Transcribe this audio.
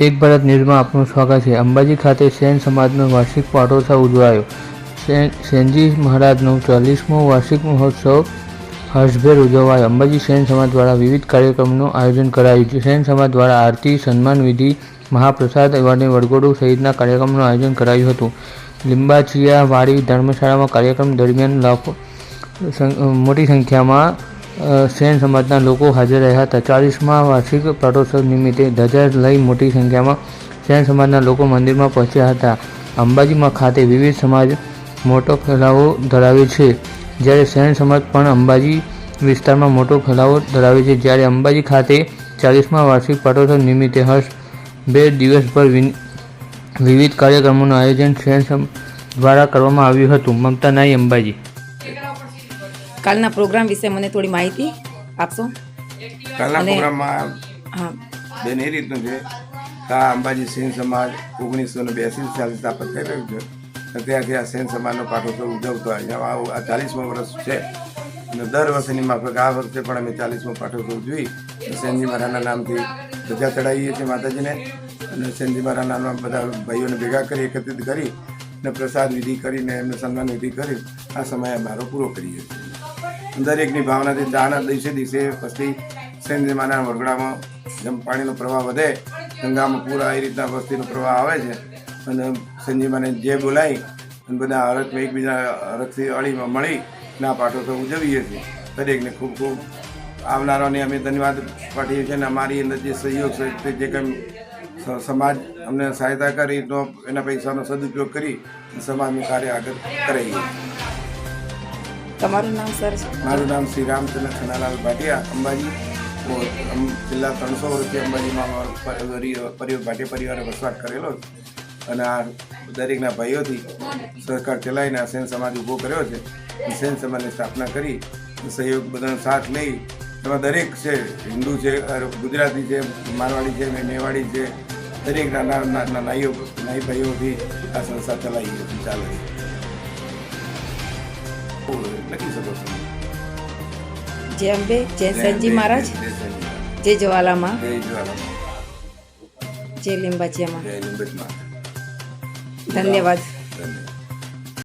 એક ભારત ન્યૂઝમાં આપનું સ્વાગત છે. અંબાજી ખાતે સેન સમાજનો વાર્ષિક પાટોત્સવ ઉજવાયો. સેન, સેનજી મહારાજનો ચાલીસમો વાર્ષિક મહોત્સવ હર્ષભેર ઉજવાયો. અંબાજી સેન સમાજ દ્વારા વિવિધ કાર્યક્રમનું આયોજન કરાયું છે. સેન સમાજ દ્વારા આરતી, સન્માન વિધિ, મહાપ્રસાદ અને વડગોડું સહિતના કાર્યક્રમનું આયોજન કરાયું હતું. લીંબાચિયા વાડી ધર્મશાળામાં કાર્યક્રમ દરમિયાન લાખો મોટી સંખ્યામાં સેન સમાજના લોકો હાજર રહ્યા હતા. ચાલીસમાં વાર્ષિક પાટોત્સવ નિમિત્તે ધજા લઈ મોટી સંખ્યામાં સેન સમાજના લોકો મંદિરમાં પહોંચ્યા હતા. અંબાજીમાં ખાતે વિવિધ સમાજ મોટો ફેલાવો ધરાવે છે. જ્યારે સેન સમાજ પણ અંબાજી વિસ્તારમાં મોટો ફેલાવો ધરાવે છે. જ્યારે અંબાજી ખાતે ચાલીસમાં વાર્ષિક પાટોત્સવ નિમિત્તે હર્ષ બે દિવસભર વિન- વિવિધ કાર્યક્રમોનું આયોજન દ્વારા કરવામાં આવ્યું હતું. મમતા નાઈ અંબાજી કાલના પ્રોગ્રામ વિશે મને થોડી માહિતી આપશો? કાલના પ્રોગ્રામમાં હા. બેન એ રીતનું છે. કે અંબાજી સેન સમાજ ઓગણીસો ને બેસી સાલ સ્થાપન થઈ રહ્યું છે. અને ત્યારથી આ સેન સમાજનો પાઠોત્સવ ઉજવતો આવે આ ચાલીસમો વર્ષ છે. અને દર વર્ષની માફક આ વખતે પણ અમે ચાલીસમો પાઠોત્સવ ઉજવી. સેનજી મહારાજના નામથી ધજા ચડાવીએ છીએ માતાજીને. અને સેનજી મહારાજના નામ બધા ભાઈઓને ભેગા કરી એકત્રિત કરી અને પ્રસાદ વિધિ કરીને એમને સન્માન વિધિ કરી આ સમય અમારો પૂરો કરીએ છીએ. દરેકની ભાવનાથી દાના દિવસે દિવસે પછી સેન્દ્રીમાના વરગડામાં જેમ પાણીનો પ્રવાહ વધે, ગંગામાં પૂરા એ રીતના વસ્તીનો પ્રવાહ આવે છે અને સંજીમાને જે બોલાવી અને બધા હરખ એકબીજા હરખથી અળીમાં મળી ના પાઠો તો ઉજવીએ છીએ. દરેકને ખૂબ ખૂબ આવનારાને અમે ધન્યવાદ પાઠવીએ છીએ અને અમારી અંદર જે સહયોગ છે જે કંઈ સમાજ અમને સહાયતા કરી તો એના પૈસાનો સદુપયોગ કરી સમાજનું કાર્ય આગળ કરાવીએ તમારું નામ, સર? મારું નામ શ્રી રામચંદ્ર ખનાલાલ ભાટિયા, અંબાજી. છેલ્લા ત્રણસો વર્ષથી અંબાજીમાં ભાટિયા પરિવારે વસવાટ કરેલો. અને આ દરેકના ભાઈઓથી સરકાર ચલાવીને આ સેન સમાજ ઊભો કર્યો છે. સેન સમાજની સ્થાપના કરી, સહયોગ બધાનો સાથ લઈ, એમાં દરેક છે, હિન્દુ છે ગુજરાતી છે, મારવાડી છે મેવાડી છે દરેક નાના નાના નાઈઓ, નાઈ ભાઈઓથી આ સંસ્થા ચલાવી ચાલે છે. લખી શકો છો જય અંબે જય સંજી મહારાજ. જય જવાલામાં. જય જ્વાલામાં. જય જય જય ધન્યવાદ.